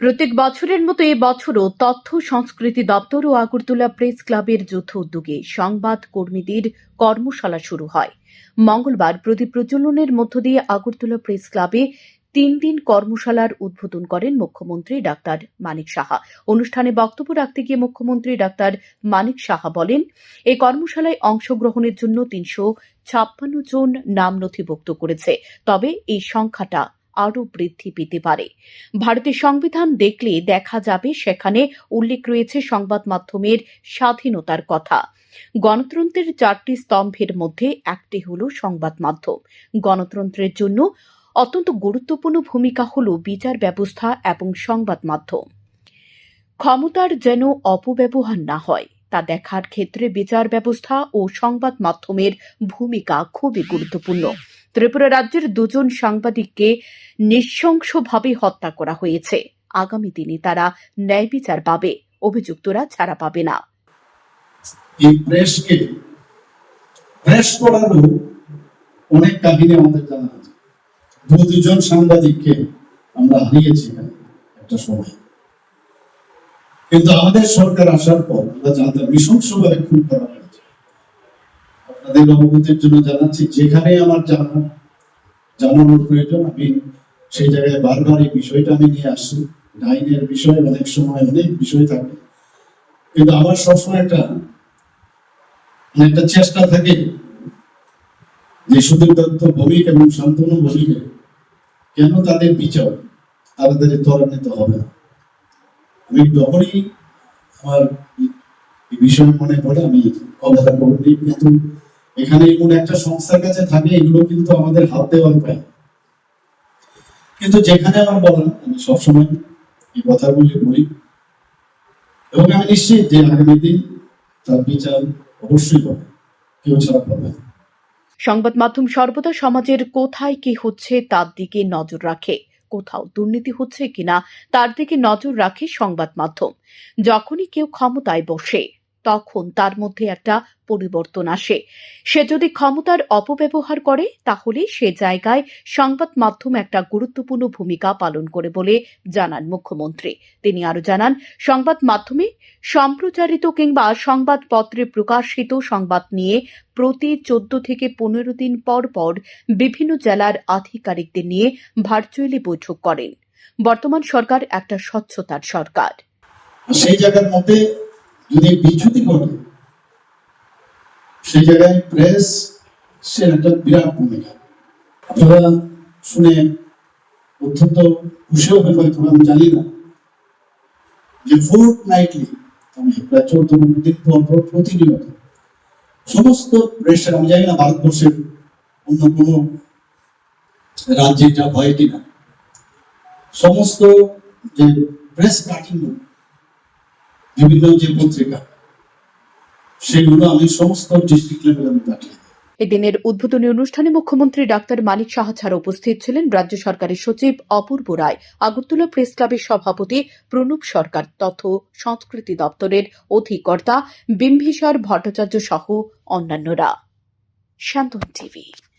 প্রত্যেক বছরের মতো এ বছরও তথ্য, সংস্কৃতি দপ্তর ও আগরতলা প্রেস ক্লাবের যৌথ উদ্যোগে সংবাদ কর্মীদের কর্মশালা শুরু হয়। মঙ্গলবার প্রদীপ প্রজ্বলনের মধ্য দিয়ে আগরতলা প্রেস ক্লাবে তিন দিন কর্মশালার উদ্বোধন করেন মুখ্যমন্ত্রী ডাক্তার মানিক সাহা। অনুষ্ঠানে বক্তব্য রাখতে গিয়ে মুখ্যমন্ত্রী ডাক্তার মানিক সাহা বলেন এই কর্মশালায় অংশগ্রহণের জন্য তিনশো ছাপ্পান্ন জন নাম নথিভুক্ত করেছে, তবে এই সংখ্যাটা আরও বৃদ্ধি পেতে পারে। ভারতের সংবিধান দেখলে দেখা যাবে সেখানে উল্লেখ রয়েছে সংবাদ মাধ্যমের স্বাধীনতার কথা। গণতন্ত্রের চারটি স্তম্ভের মধ্যে একটি হল সংবাদ মাধ্যম। গণতন্ত্রের জন্য অত্যন্ত গুরুত্বপূর্ণ ভূমিকা হল বিচার ব্যবস্থা এবং সংবাদ মাধ্যম। ক্ষমতার যেন অপব্যবহার না হয়, তা দেখার ক্ষেত্রে বিচার ব্যবস্থা ও সংবাদ মাধ্যমের ভূমিকা খুবই গুরুত্বপূর্ণ। ত্রিপুরা রাজ্যের দুজন সাংবাদিককে নৃশংসভাবে হত্যা করা হয়েছে। আগামী দিনে তারা ন্যায় বিচার পাবে, অভিযুক্তরা ছাড়া পাবে না। এই প্রেসকে প্রেস করারও অনেক কাহিনী আমাদের জানা আছে। দু দুজন সাংবাদিককে আমরা হারিয়েছি একটা সময়। কিন্তু আমাদের সরকার আসার পর আমরা জানতাম নৃশংসভাবে খুন করা আপনাদের অবগতির জন্য জানাচ্ছি, যেখানে আমার জানা, জানানোর প্রয়োজন, আমি সেই জায়গায় বারবার এই বিষয়টা আমি নিয়ে আসছি। আইনের বিষয়ে অনেক সময় অনেক বিষয় থাকে। কিন্তু আমার সবসময় একটা একটা চেষ্টা থাকে যে সুদীপ দত্ত ভৌমিক এবং শান্তনু ভৌমিকের কেন তাদের বিচার তাড়াতাড়ি ত্বরান্বিত হবে না? আমি যখনই আমার বিষয় মনে পড়ে, আমি কথাটা করে নিই কিন্তু এখানে এমন একটা সংস্থার কাছে থাকে, এগুলো কিন্তু আমাদের হাত দেওয়ার পায় কিন্তু যেখানে আমার বলা আমি সবসময় এই কথাগুলি বলি। এবং আমি নিশ্চিত যে আগামী দিন তার বিচার অবশ্যই হবে, কেউ ছাড়া পাবে সংবাদ মাধ্যম সর্বদা সমাজের কোথায় কি হচ্ছে তার দিকে নজর রাখে, কোথাও দুর্নীতি হচ্ছে কিনা তার দিকে নজর রাখে সংবাদ মাধ্যম। যখনই কেউ ক্ষমতায় বসে তখন তার মধ্যে একটা পরিবর্তন আসে। সে যদি ক্ষমতার অপব্যবহার করে, তাহলে সে জায়গায় সংবাদ মাধ্যম একটা গুরুত্বপূর্ণ ভূমিকা পালন করে বলে জানান মুখ্যমন্ত্রী। তিনি আরও জানান, সংবাদ মাধ্যমে সম্প্রচারিত কিংবা সংবাদপত্রে প্রকাশিত সংবাদ নিয়ে প্রতি চোদ্দ থেকে পনেরো দিন পর পর বিভিন্ন জেলার আধিকারিকদের নিয়ে ভার্চুয়ালি বৈঠক করেন। বর্তমান সরকার একটা স্বচ্ছতার সরকার। সেই জায়গার মধ্যে যদি বিচ্যুতি ঘটে, সেই জায়গায় প্রেস সে একটা বিরাট ভূমিকা। আপনারা শুনে অত্যন্ত খুশি হবেন হয়তো আমি জানি না। যে ফোর্ট নাইটলি আমি প্রায় চোদ্দ প্রতিনিয়ত সমস্ত প্রেসের আমি জানি না ভারতবর্ষের অন্য কোনো রাজ্যে এটা হয় কিনা, সমস্ত যে প্রেস কাটিং বিভিন্ন যে পত্রিকা, সেগুলো আমি সমস্ত ডিস্ট্রিক্ট লেভেলে আমি পাঠিয়ে এদিনের উদ্বোধনী অনুষ্ঠানে মুখ্যমন্ত্রী ডাক্তার মানিক সাহা ছাড়া উপস্থিত ছিলেন রাজ্য সরকারের সচিব অপূর্ব রায়, আগরতলা প্রেস ক্লাবের সভাপতি প্রণব সরকার, তথ্য সংস্কৃতি দপ্তরের অধিকর্তা বিম্বিসার ভট্টাচার্য সহ অন্যান্যরা। শান্তন টিভি।